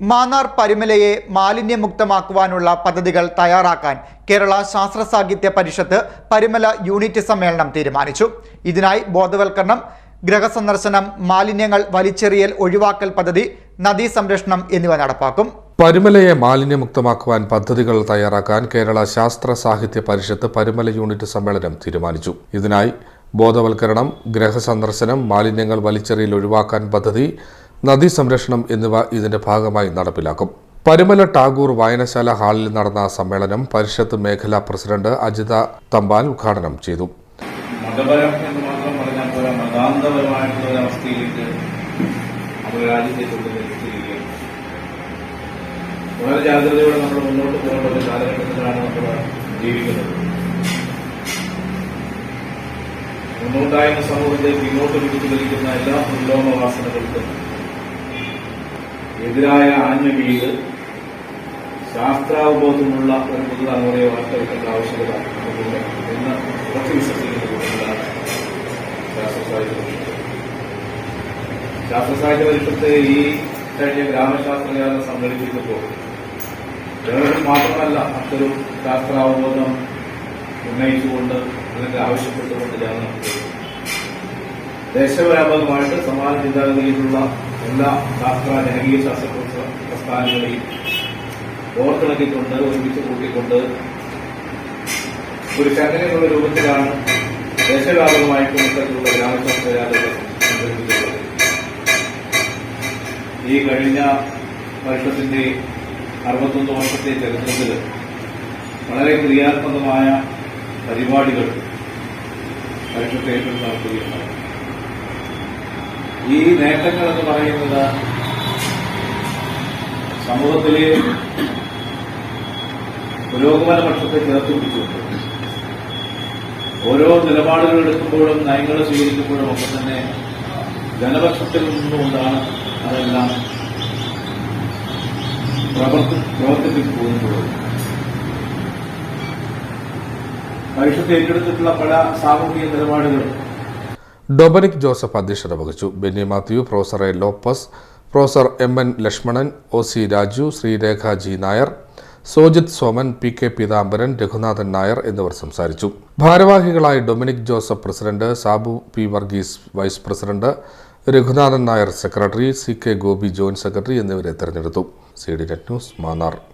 മാന്നാർ പരിമലയെ മാലിന്യമുക്തമാക്കുവാനുള്ള പദ്ധതികൾ തയ്യാറാക്കാൻ കേരള ശാസ്ത്ര സാഹിത്യ പരിഷത്ത് പരിമല യൂണിറ്റ് സമ്മേളനം തീരുമാനിച്ചു. ഇതിനായി ബോധവൽക്കരണം ഗ്രഹസന്ദർശനം മാലിന്യങ്ങൾ വലിച്ചെറിയൽ ഒഴിവാക്കൽ പദ്ധതി നദീ സംരക്ഷണം എന്നിവ നടപ്പാക്കും. പരിമലയെ മാലിന്യമുക്തമാക്കുവാൻ പദ്ധതികൾ തയ്യാറാക്കാൻ കേരള ശാസ്ത്ര സാഹിത്യ പരിഷത്ത് പരിമല യൂണിറ്റ് സമ്മേളനം തീരുമാനിച്ചു. ഇതിനായി ബോധവൽക്കരണം ഗ്രഹസന്ദർശനം മാലിന്യങ്ങൾ വലിച്ചെറിയൽ ഒഴിവാക്കാൻ പദ്ധതി നദീ സംരക്ഷണം എന്നിവ ഇതിന്റെ ഭാഗമായി നടപ്പിലാക്കും. പരുമല ടാഗൂർ വായനശാല ഹാളിൽ നടന്ന സമ്മേളനം പരിഷത്ത് മേഖലാ പ്രസിഡന്റ് അജിത തമ്പാൻ ഉദ്ഘാടനം ചെയ്തു. മതപരം മാത്രം പറഞ്ഞാൽ പോരാ മതാന്തപരമായിട്ടുള്ള ഒരു അവസ്ഥയിലേക്ക് നമ്മുടെ രാജ്യത്തെ കൊണ്ടുവരിച്ചിരിക്കുകയാണ് വളരെ ജാഗ്രതയോടെ നമ്മൾ മുന്നോട്ട് പോകേണ്ട ഒരു കാലഘട്ടത്തിലാണ് നമ്മൾ ജീവിക്കുന്നത്. മുന്നോട്ടായ സമൂഹത്തെ പിന്നോട്ട് പിടിച്ചുകൊണ്ടിരിക്കുന്ന എല്ലാ ഉല്ലോമവാസനകൾക്കും എതിരായ ആഞ്ഞ വീട് ശാസ്ത്രാവബോധമുള്ള ഒരു പുതുതലമുറയെ വാർത്തെടുക്കേണ്ട ആവശ്യകത നമുക്കില്ല എന്ന് ഉറച്ചു വിശ്വസിക്കുന്ന കൂട്ടത്തിലാണ് ശാസ്ത്ര സാഹിത്യ ശാസ്ത്ര സാഹിത്യ പരിഷത്ത് ഈ കഴിഞ്ഞ ഗ്രാമശാസ്ത്രകാലം സംഘടിപ്പിച്ചപ്പോൾ ജനങ്ങൾ മാത്രമല്ല അത്തരം ശാസ്ത്രാവബോധം ഉന്നയിച്ചുകൊണ്ട് അതിന്റെ ആവശ്യപ്പെട്ടുകൊണ്ട് ചേർന്ന് ദേശവ്യാപകമായിട്ട് സമാന ചിന്താഗതിയിലുള്ള എല്ലാ ശാസ്ത്ര ജനകീയ ശാസ്ത്ര പ്രസ്ഥ- പ്രസ്ഥാനങ്ങളെയും ഓർത്തിണക്കിക്കൊണ്ട് ഒരുമിച്ച് കൂട്ടിക്കൊണ്ട് ഒരു ചങ്ങനെയുള്ള രൂപത്തിലാണ് ദേശവ്യാപകമായിട്ടും ഇത്തരത്തിലുള്ള ഈ കഴിഞ്ഞ വർഷത്തിന്റെ അറുപത്തൊന്ന് വർഷത്തെ ചരിത്രത്തിൽ വളരെ ക്രിയാത്മകമായ പരിപാടികൾ പരിഷത്ത് ഏറ്റെടുത്ത് നടത്തുകയുണ്ടായി. ഈ നേട്ടങ്ങൾ എന്ന് പറയുന്നത് സമൂഹത്തിലെ പുരോഗമന പക്ഷത്തെ ചേർത്ത് പിടിച്ചുകൊണ്ട് ഓരോ നിലപാടുകൾ എടുക്കുമ്പോഴും നയങ്ങൾ സ്വീകരിക്കുമ്പോഴും ഒക്കെ തന്നെ ജനപക്ഷത്തിൽ നിന്നുകൊണ്ടാണ് അതെല്ലാം പ്രവർത്തി പ്രവർത്തിപ്പിച്ചു പോകുന്നത്. പരിഷത്ത് ഏറ്റെടുത്തിട്ടുള്ള പല സാമൂഹിക നിലപാടുകളും ഡൊമിനിക് ജോസഫ് അധ്യക്ഷത വഹിച്ചു. Benny Mathew professor A Lopez professor M N Lakshmanan O C Raju Sreerekha G Nair Sojith Soman P K Peethambaran Raghunathan Nair എന്നിവർ സംസാരിച്ചു. ഭാരവാഹികളായി Dominic Joseph president Sabu P Varghese vice president Raghunathan Nair secretary C K Gopi joint secretary എന്നിവരെ തെരഞ്ഞെടുത്തു. C D net news Mannar.